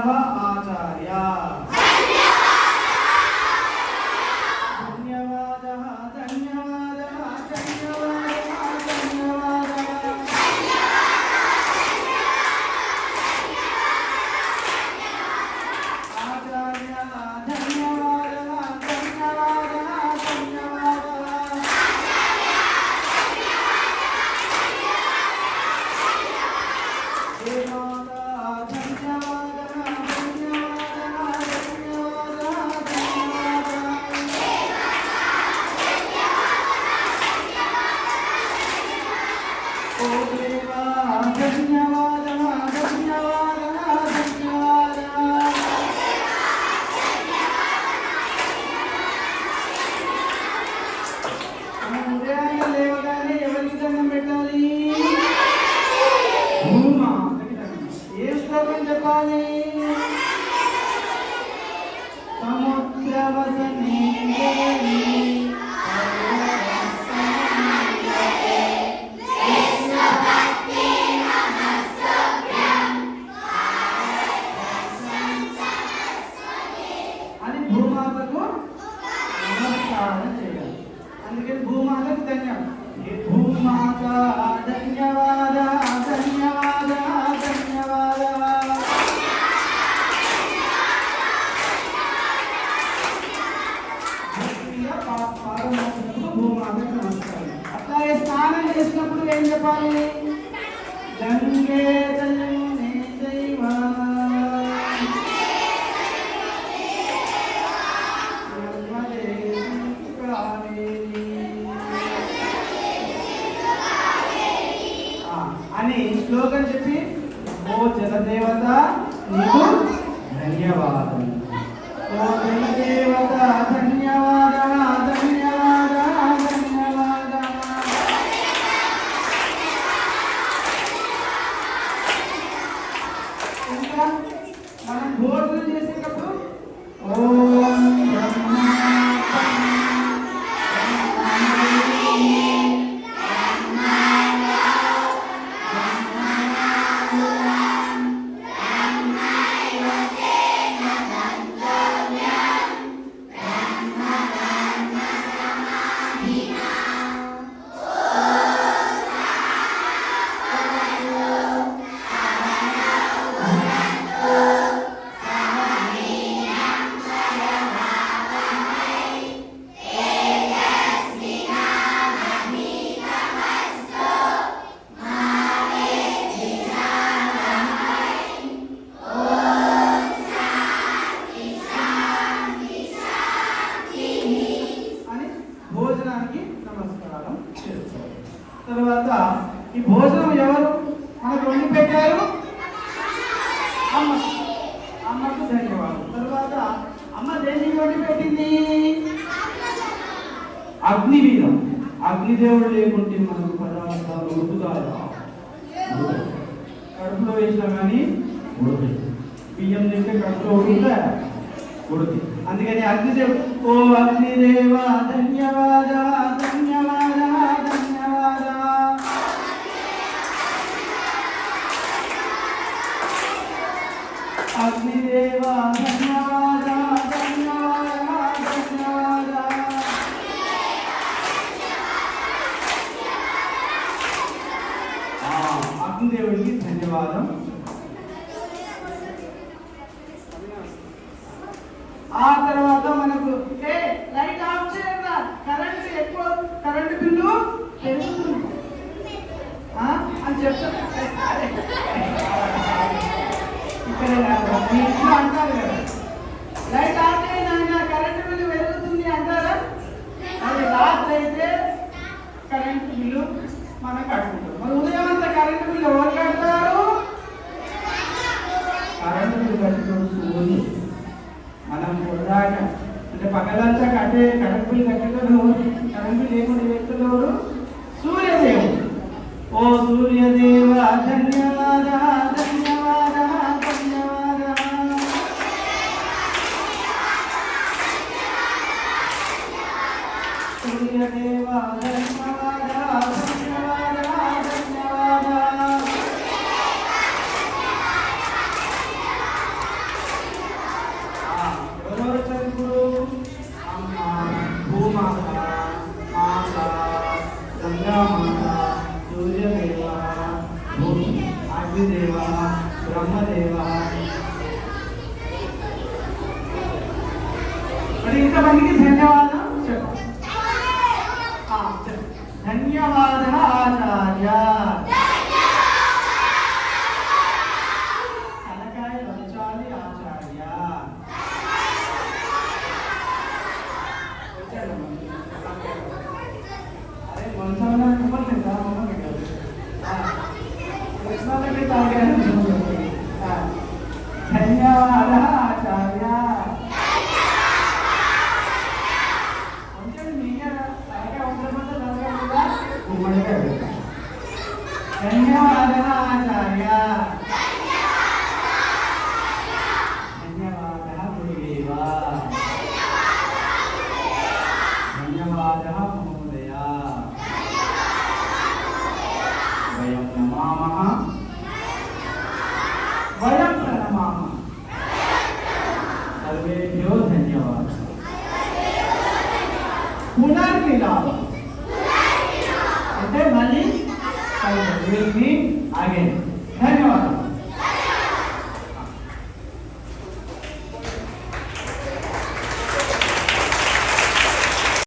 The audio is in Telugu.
estaba అని భూమాతకు నమస్కారం చేయాలి. అందుకని భూమాతకు ధన్యవాదాలు. భూమాత ధన్యవాద ధన్యవాద ధన్యవాద. భూమాతకు నమస్కారం. అట్లాగే స్నానం చేసినప్పుడు ఏం చెప్పాలి? గంగే. దేవత నీకు ధన్యవాదం తర్వాత ఈ భోజనం ఎవరు? మనకు వండి పెట్టారు? అమ్మ అమ్మకు ధన్యవాదాలు. తర్వాత అమ్మ దేనికి వండి పెట్టింది? అగ్ని మీద అగ్నిదేవుడు లేకుంటే మనకు పదార్థాలు ఉడుకుతాయా? కడుపులో వేసినా కానీ ఉడుతుంది బియ్యం తింటే కడుపులో ఉడుకుతాయా? ఉడుకు అందుకని అగ్నిదేవుడు ఓ అగ్నిదేవ ధన్యవాదాలు. అగ్నిదేవ అగ్నిదేవుడికి ధన్యవాదం ఆ తర్వాత మనకు ఏ లైట్ ఆఫ్ చేయండి కరెంట్ ఎక్కువ కరెంట్ బిల్లు పెరుగుతుంది ఆ, అని చెప్తారు ఇక్కడ కాదు, మీ ఇంట్లో అంటారు కదా. లైట్ ఆఫ్ చేయండి కరెంటు బిల్లు పెరుగుతుంది అంటారా? అది రాత్రి అయితే కరెంట్ బిల్లు మనం కట్టుకుంటాం మరి ఉదయం అంతా కరెంటు బిల్లు ఎవరు కడతారు? కరెంటు బిల్లు కట్టుకోడు సూర్యుడు మనం పొద్దాక అంటే పగలంతా కట్టే కరెంట్ బిల్లు కట్టేటోడు కరెంటు లేకుండా చేస్తున్నవాడు సూర్యదేవుడు. ఓ సూర్యదేవ ధన్యవాదాలు. మరి ఇంతమందికి ధన్యవాదాలు చెప్పండి ధన్యవాద ఆచార్య पुनर्विलाप धन्यवाद।